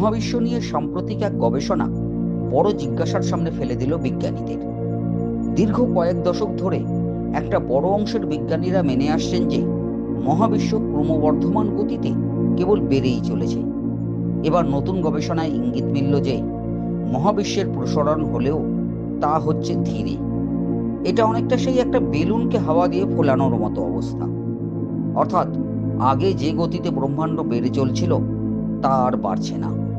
মহাবিশ্ব নিয়ে সাম্প্রতিক এক গবেষণা বড় জিজ্ঞাসার সামনে ফেলে দিল বিজ্ঞানীদের। দীর্ঘ কয়েক দশক ধরে একটা বড় অংশের বিজ্ঞানীরা মেনে আসছেন যে মহাবিশ্ব ক্রমবর্ধমান গতিতে কেবল বেড়েই চলেছে। এবার নতুন গবেষণায় ইঙ্গিত মিলল যে মহাবিশ্বের প্রসারণ হলেও তা হচ্ছে ধীরে। এটা অনেকটা সেই একটা বেলুনকে হাওয়া দিয়ে ফোলানোর মতো অবস্থা। অর্থাৎ আগে যে গতিতে ব্রহ্মাণ্ড বেড়ে চলছিল তা আর বাড়ছে না।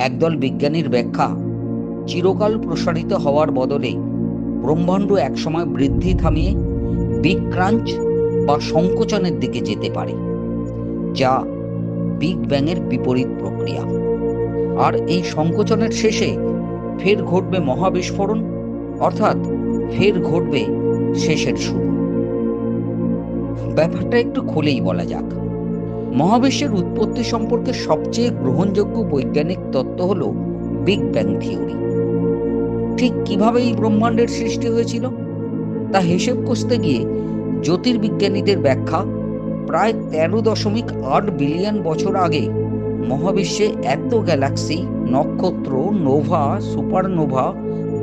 একদল বিজ্ঞানীর ব্যাখ্যা, চিরকাল প্রসারিত হওয়ার বদলে ব্রহ্মাণ্ড একসময় বৃদ্ধি থামিয়ে বিগ ক্রাঞ্চ বা সংকোচনের দিকে যেতে পারে, যা বিগ ব্যাংয়ের বিপরীত প্রক্রিয়া। আর এই সংকোচনের শেষে ফের ঘটবে মহাবিস্ফোরণ, অর্থাৎ ফের ঘটবে শেষের শুরু। ব্যাপারটা একটু খুলেই বলা যাক। মহাবিশ্বের উৎপত্তি সম্পর্কে সবচেয়ে গ্রহণযোগ্য বৈজ্ঞানিক তত্ত্ব হল বিগ ব্যাং থিওরি। ঠিক কীভাবে এই ব্রহ্মাণ্ডের সৃষ্টি হয়েছিল? তা হিসেব কষতে গিয়ে জ্যোতির্বিজ্ঞানীদের ব্যাখ্যা, প্রায় তেরো দশমিক আট বিলিয়ন বছর আগে মহাবিশ্বে এত গ্যালাক্সি, নক্ষত্র, নোভা, সুপারনোভা,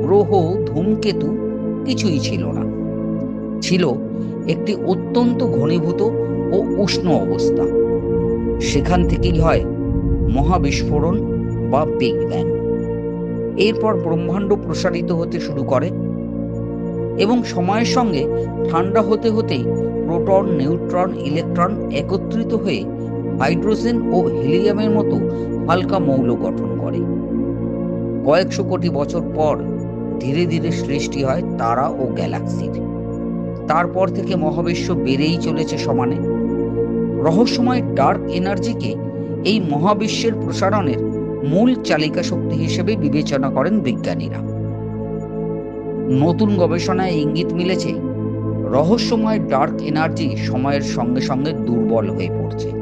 গ্রহ, ধূমকেতু কিছুই ছিল না। ছিল একটি অত্যন্ত ঘনীভূত ও উষ্ণ অবস্থা। সেখান থেকেই হয় মহাবিস্ফোরণ বা বিগ ব্যাং। এরপর ব্রহ্মাণ্ড প্রসারিত হতে শুরু করে এবং সময়ের সঙ্গে ঠান্ডা হতে হতেই প্রোটন, নিউট্রন, ইলেকট্রন একত্রিত হয়ে হাইড্রোজেন ও হিলিয়ামের মতো হালকা মৌল গঠন করে। কয়েকশো কোটি বছর পর ধীরে ধীরে সৃষ্টি হয় তারা ও গ্যালাক্সির। তারপর থেকে মহাবিশ্ব বেড়েই চলেছে সমানে। রহস্যময় ডার্ক এনার্জিকে এই মহাবিশ্বের প্রসারণের মূল চালিকা শক্তি হিসেবে বিবেচনা করেন বিজ্ঞানীরা। নতুন গবেষণায় ইঙ্গিত মিলেছে, রহস্যময় ডার্ক এনার্জি সময়ের সঙ্গে সঙ্গে দুর্বল হয়ে পড়ছে।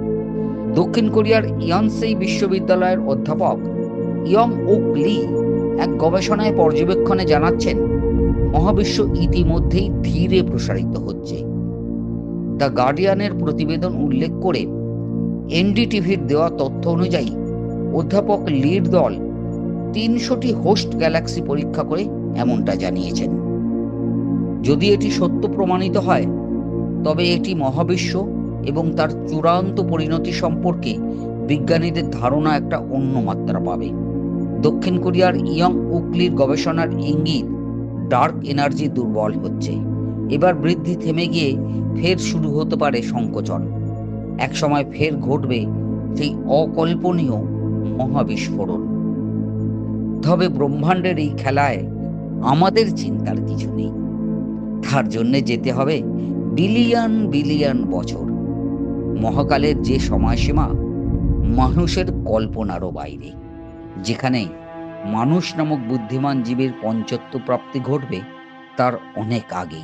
দক্ষিণ কোরিয়ার ইয়ানসেই বিশ্ববিদ্যালয়ের অধ্যাপক ইয়ং ওক লি এক গবেষণায় পর্যবেক্ষণে জানাচ্ছেন, মহাবিশ্ব ইতিমধ্যেই ধীরে প্রসারিত হচ্ছে। দ্য গার্ডিয়ানের প্রতিবেদন উল্লেখ করে এনডিটিভির দেওয়া তথ্য অনুযায়ী অধ্যাপক লিড দল তিনশোটি হোস্ট গ্যালাক্সি পরীক্ষা করে এমনটা জানিয়েছেন। যদি এটি সত্য প্রমাণিত হয়, তবে এটি মহাবিশ্ব এবং তার চূড়ান্ত পরিণতি সম্পর্কে বিজ্ঞানীদের ধারণা একটা অন্য মাত্রা পাবে। দক্ষিণ কোরিয়ার ইয়ং উকলির গবেষণার ইঙ্গিত, ডার্ক এনার্জি দুর্বল হচ্ছে। এবার বৃদ্ধি থেমে গিয়ে ফের শুরু হতে পারে সংকোচন। একসময় ফের ঘটবে সেই অকল্পনীয় মহাবিস্ফোরণ। তবে ব্রহ্মাণ্ডের এই খেলায় আমাদের চিন্তার কিছু নেই। তার জন্যে যেতে হবে বিলিয়ন বিলিয়ন বছর। মহাকালের যে সময়সীমা, মানুষের কল্পনারও বাইরে। যেখানে মানুষ নামক বুদ্ধিমান জীবের পঞ্চত্ব প্রাপ্তি ঘটবে, তার অনেক আগেই।